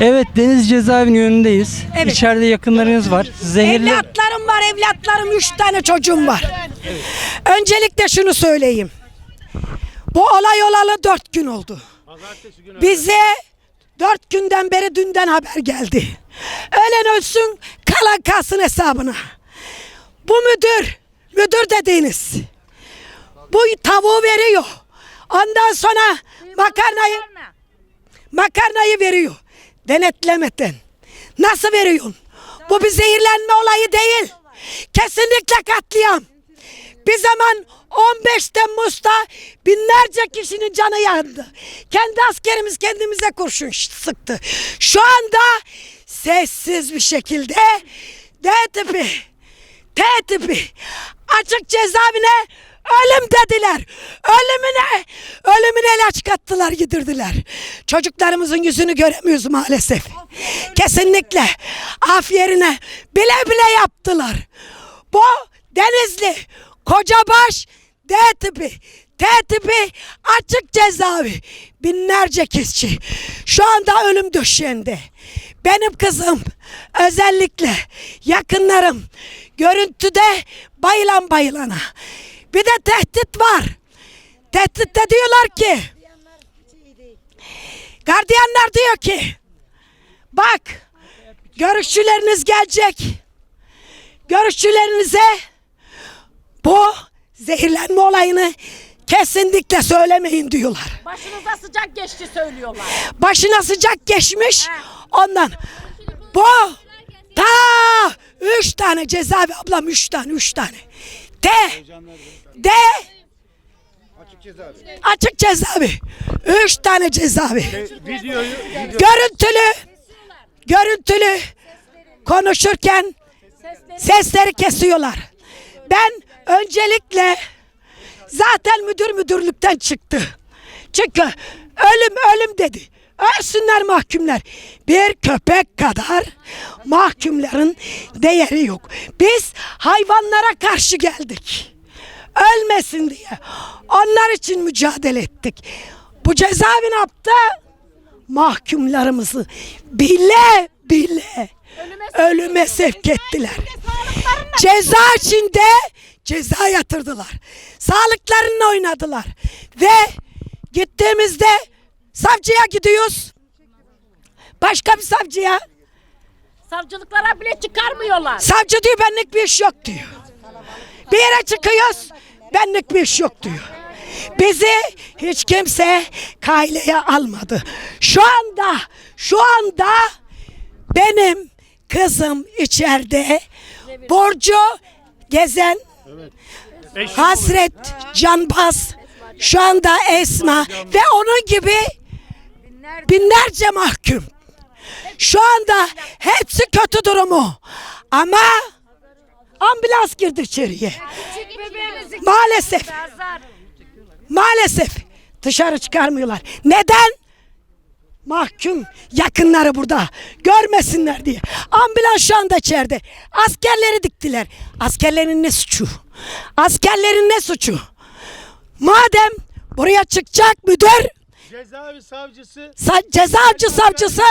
Evet Deniz Cezaevinin önündeyiz. Evet. İçeride yakınlarınız var. Zehirli Evlatlarım var, evlatlarım. Üç tane çocuğum var. Öncelikle şunu söyleyeyim. Bu olay olalı dört gün oldu. Bize dört günden beri dünden haber geldi. Ölen ölsün, kalan kalsın hesabına. Bu müdür, müdür dediğiniz. Bu tavuğu veriyor. Ondan sonra makarnayı makarnayı veriyor. Denetlemeden. Nasıl veriyorsun? Bu bir zehirlenme olayı değil. Kesinlikle katliam. Bir zaman 15 Temmuz'da binlerce kişinin canı yandı. Kendi askerimiz kendimize kurşun sıktı. Şu anda sessiz bir şekilde D tipi, T tipi açık cezaevine ölüm dediler. Ölümüne, ölümüne ilaç kattılar gidirdiler. Çocuklarımızın yüzünü göremiyoruz maalesef. Kesinlikle af yerine bile bile yaptılar. Bu Denizli, Kocabaş, D tipi, T tipi açık cezaevi. Binlerce kişi şu anda ölüm döşeğinde. Benim kızım özellikle yakınlarım görüntüde bayılan bayılana. Bir de tehdit var. Tehditte diyorlar ki gardiyanlar diyor ki bak görüşçüleriniz gelecek. Görüşçülerinize bu zehirlenme olayını kesinlikle söylemeyin diyorlar. Başınıza sıcak geçti söylüyorlar. Başına sıcak geçmiş ondan. Bu ta üç tane cezaevi ablam üç tane üç tane. De de açık cezaevi. Üç tane cezaevi. Videoyu Görüntülü görüntülü konuşurken sesleri kesiyorlar. Ben öncelikle zaten müdür müdürlükten çıktı. Çünkü ölüm ölüm dedi. Ölsünler mahkumlar. Bir köpek kadar mahkumların değeri yok. Biz hayvanlara karşı geldik. Ölmesin diye. Onlar için mücadele ettik. Bu cezaevi ne yaptı? mahkumlarımızı bile bile ölüme sevk ettiler. Ceza içinde ceza yatırdılar. Sağlıklarını oynadılar. Ve gittiğimizde savcıya gidiyoruz. Başka bir savcıya. Savcılıklara bile çıkarmıyorlar. Savcı diyor benlik bir iş yok diyor. Bir yere çıkıyoruz benlik bir iş yok diyor. Bizi hiç kimse kaileye almadı. Şu anda şu anda benim kızım içeride borcu gezen Hasret Canbaz şu anda Esma ve onun gibi binlerce mahkum. Şu anda hepsi kötü durumu. Ama ambulans girdi içeriye. Maalesef. Maalesef dışarı çıkarmıyorlar. Neden? Mahkum yakınları burada görmesinler diye. Ambulans şu anda içeride. Askerleri diktiler. Askerlerin ne suçu? Askerlerin ne suçu? Madem buraya çıkacak müdür, cezaevi savcısı sa- cezaevci savcısı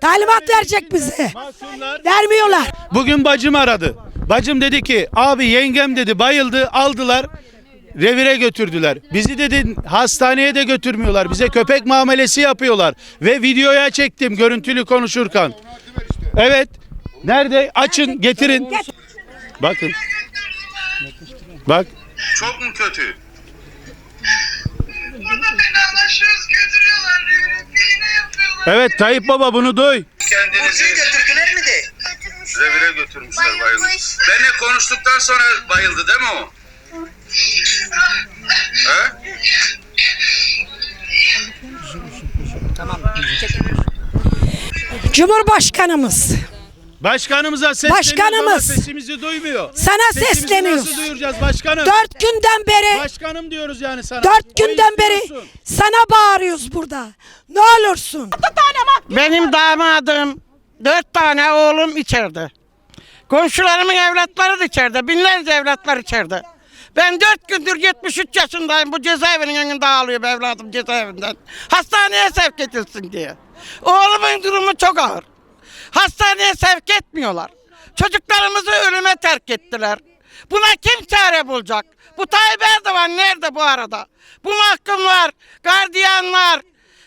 talimat verecek bize. Vermiyorlar. Bugün bacım aradı. Bacım dedi ki abi yengem dedi bayıldı aldılar revire götürdüler. Bizi dedi hastaneye de götürmüyorlar. Bize köpek muamelesi yapıyorlar. Ve videoya çektim görüntülü konuşurken. Evet. Nerede? Açın getirin. Bakın. Bak. Çok mu kötü? Burada fenalaşıyoruz, götürüyorlar, iğne yapıyorlar. Evet Tayyip Baba bunu duy. Kendinizi götürdüler mi de? Revire götürmüşler bayıldı. Benle konuştuktan sonra bayıldı değil mi o? He? Cumhurbaşkanımız Başkanımıza sesleniyoruz Başkanımız. ama sesimizi duymuyor. sana Sesimizi sesleniyoruz. nasıl duyuracağız başkanım? Dört günden beri Başkanım diyoruz yani sana. Dört günden beri istiyorsun. sana bağırıyoruz burada. Ne olursun. Benim damadım, dört tane oğlum içeride. Komşularımın evlatları da içeride, binlerce evlatlar içeride. Ben dört gündür 73 yaşındayım. Bu cezaevinin önünde ağlıyorum evladım cezaevinden. Hastaneye sevk edilsin diye. Oğlumun durumu çok ağır. Hastaneye sevk etmiyorlar. Çocuklarımızı ölüme terk ettiler. Buna kim çare bulacak? Bu Tayyip Erdoğan nerede bu arada? Bu mahkumlar, gardiyanlar,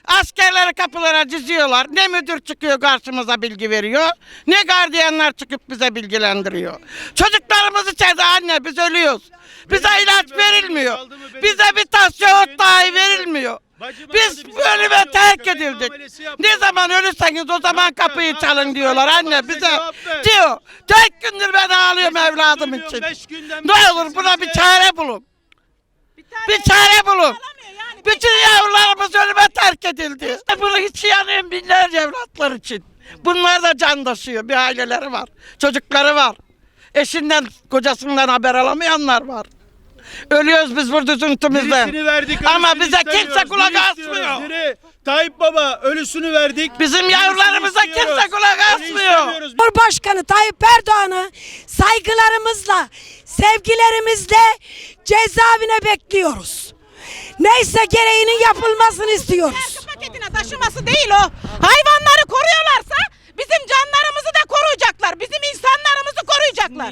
askerleri kapılara diziyorlar. Ne müdür çıkıyor karşımıza bilgi veriyor, ne gardiyanlar çıkıp bize bilgilendiriyor. Çocuklarımız içeride anne biz ölüyoruz. Bize ilaç verilmiyor. Bize bir tas yoğurt dahi verilmiyor. Biz ölüme terk edildik. Ne zaman ölürseniz o zaman kapıyı çalın diyorlar anne bize. Diyor. Tek gündür ben ağlıyorum evladım için. Ne olur buna bir çare bulun. Bir çare bulun. Bütün yavrularımız ölüme terk edildi. Bunu hiç yanıyorum binlerce evlatlar için. Bunlar da can taşıyor. Bir aileleri var. Çocukları var. Eşinden, kocasından haber alamayanlar var. Ölüyoruz biz burada üzüntümüzden. Birisini verdik. Ama ölüsünü bize istemiyoruz. kimse kulak Biri istiyoruz, asmıyor. biri. Tayyip Baba ölüsünü verdik. Bizim birisini yavrularımıza istiyoruz. kimse kulak asmıyor. istemiyoruz. Cumhurbaşkanı Tayyip Erdoğan'ı saygılarımızla, sevgilerimizle cezaevine bekliyoruz. Neyse gereğinin yapılmasını istiyoruz. paketine taşıması değil o. Hayvanları koruyorlarsa bizim canlarımızı da koruyacaklar. Bizim insanlarımızı koruyacaklar.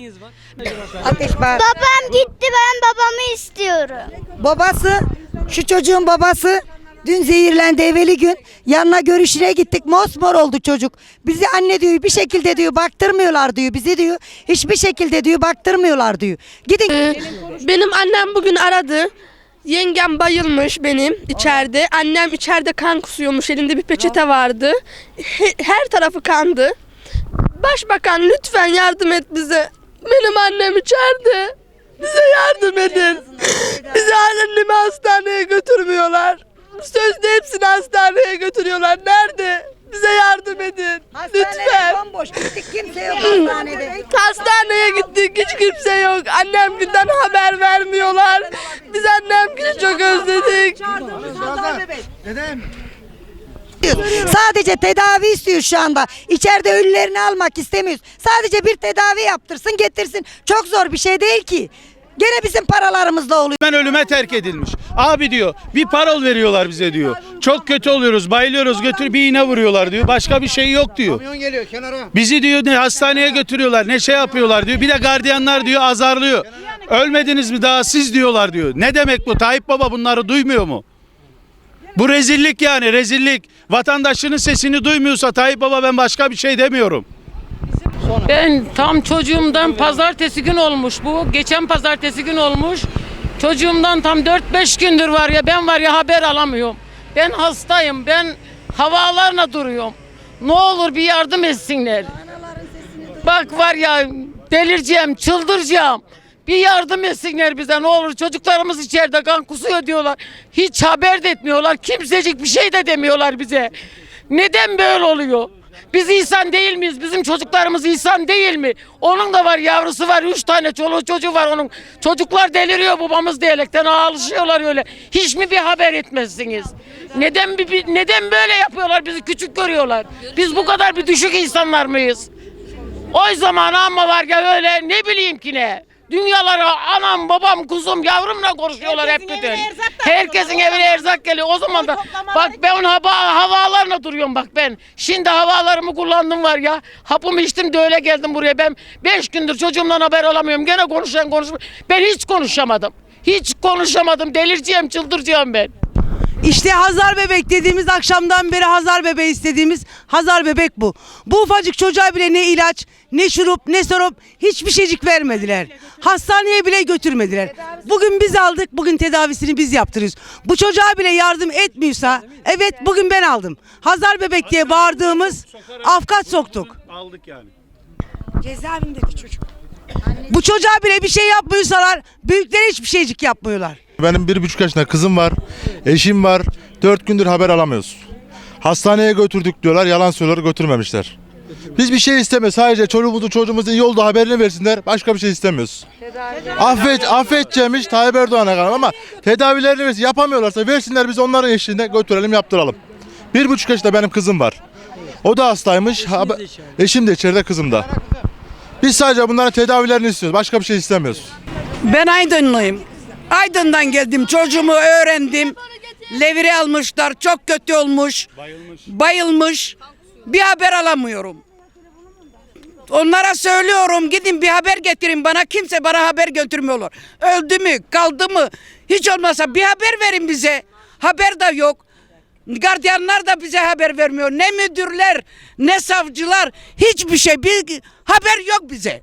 Babam gitti ben babamı istiyorum. Babası, şu çocuğun babası dün zehirlendi evveli gün. Yanına görüşüne gittik. Mosmor oldu çocuk. Bizi anne diyor bir şekilde diyor baktırmıyorlar diyor. Bizi diyor hiçbir şekilde diyor baktırmıyorlar diyor. Gidin. Benim annem bugün aradı. Yengem bayılmış benim içeride. Annem içeride kan kusuyormuş. Elinde bir peçete vardı. He- Her tarafı kandı. Başbakan lütfen yardım et bize. Benim annem içeride. Bize yardım edin. Bizi annemi hastaneye götürmüyorlar. Sözde hepsini hastaneye götürüyorlar. Nerede? Bize yardım edin. Lütfen. bomboş gittik kimse yok hastanede. Hastaneye gittik hiç kimse yok. Annem günden haber vermiyorlar. Çok özledik. Sadece tedavi istiyor şu anda. İçeride ölülerini almak istemiyoruz. Sadece bir tedavi yaptırsın getirsin. Çok zor bir şey değil ki. Gene bizim paralarımızla oluyor. Ben ölüme terk edilmiş. Abi diyor bir parol veriyorlar bize diyor. Çok kötü oluyoruz bayılıyoruz götür bir iğne vuruyorlar diyor. Başka bir şey yok diyor. Bizi diyor ne hastaneye götürüyorlar ne şey yapıyorlar diyor. Bir de gardiyanlar diyor azarlıyor. Ölmediniz mi daha siz diyorlar diyor. Ne demek bu Tayyip Baba bunları duymuyor mu? Bu rezillik yani rezillik. Vatandaşının sesini duymuyorsa Tayyip Baba ben başka bir şey demiyorum. Ben tam çocuğumdan pazartesi gün olmuş bu. Geçen pazartesi gün olmuş. Çocuğumdan tam 4-5 gündür var ya ben var ya haber alamıyorum. Ben hastayım. Ben havalarına duruyorum. Ne olur bir yardım etsinler. Bak var ya delireceğim, çıldıracağım. Bir yardım etsinler bize ne olur. Çocuklarımız içeride kan kusuyor diyorlar. Hiç haber de etmiyorlar. Kimsecik bir şey de demiyorlar bize. Neden böyle oluyor? Biz insan değil miyiz? Bizim çocuklarımız insan değil mi? Onun da var yavrusu var. Üç tane çoluğu çocuğu var onun. Çocuklar deliriyor babamız diyerekten ağlaşıyorlar öyle. Hiç mi bir haber etmezsiniz? Neden bir, bir- neden böyle yapıyorlar? Bizi küçük görüyorlar. Biz bu kadar bir düşük insanlar mıyız? O zaman ama var ya öyle ne bileyim ki ne. Dünyalara anam babam kuzum yavrumla konuşuyorlar hep Herkesin bütün. evine erzak da Herkesin evine erzak geliyor. O zaman da bak ben hava, havalarına duruyorum bak ben. Şimdi havalarımı kullandım var ya. Hapımı içtim de öyle geldim buraya. Ben 5 gündür çocuğumdan haber alamıyorum. Gene konuşan konuşma. Ben hiç konuşamadım. Hiç konuşamadım. Delireceğim, çıldıracağım ben. İşte Hazar bebek dediğimiz akşamdan beri Hazar bebeği istediğimiz Hazar bebek bu. Bu ufacık çocuğa bile ne ilaç, ne şurup, ne sorup hiçbir şeycik vermediler. Hastaneye bile götürmediler. Bugün biz aldık, bugün tedavisini biz yaptırıyoruz. Bu çocuğa bile yardım etmiyorsa, evet bugün ben aldım. Hazar bebek diye bağırdığımız afkat soktuk. Aldık yani. Cezaevindeki çocuk. Bu çocuğa bile bir şey yapmıyorsalar, büyükleri hiçbir şeycik yapmıyorlar. Benim bir buçuk yaşında kızım var, eşim var. Dört gündür haber alamıyoruz. Hastaneye götürdük diyorlar, yalan söylüyorlar, götürmemişler. Biz bir şey istemiyoruz. Sadece çocuğumuzu çocuğumuzun iyi olduğu haberini versinler. Başka bir şey istemiyoruz. Affet, affedeceğimiş Tayyip Erdoğan'a kadar ama tedavilerini versin. Yapamıyorlarsa versinler biz onların eşliğinde götürelim yaptıralım. Bir buçuk yaşında benim kızım var. O da hastaymış. Haber- Eşim de içeride kızım da. Biz sadece bunların tedavilerini istiyoruz. Başka bir şey istemiyoruz. Ben Aydınlıyım. Aydın'dan geldim. Çocuğumu öğrendim. Levire almışlar. Çok kötü olmuş. Bayılmış. Bayılmış. Bir haber alamıyorum. Onlara söylüyorum gidin bir haber getirin bana. Kimse bana haber götürmüyorlar. Öldü mü kaldı mı? Hiç olmazsa bir haber verin bize. Haber de yok. Gardiyanlar da bize haber vermiyor. Ne müdürler ne savcılar hiçbir şey. Bir haber yok bize.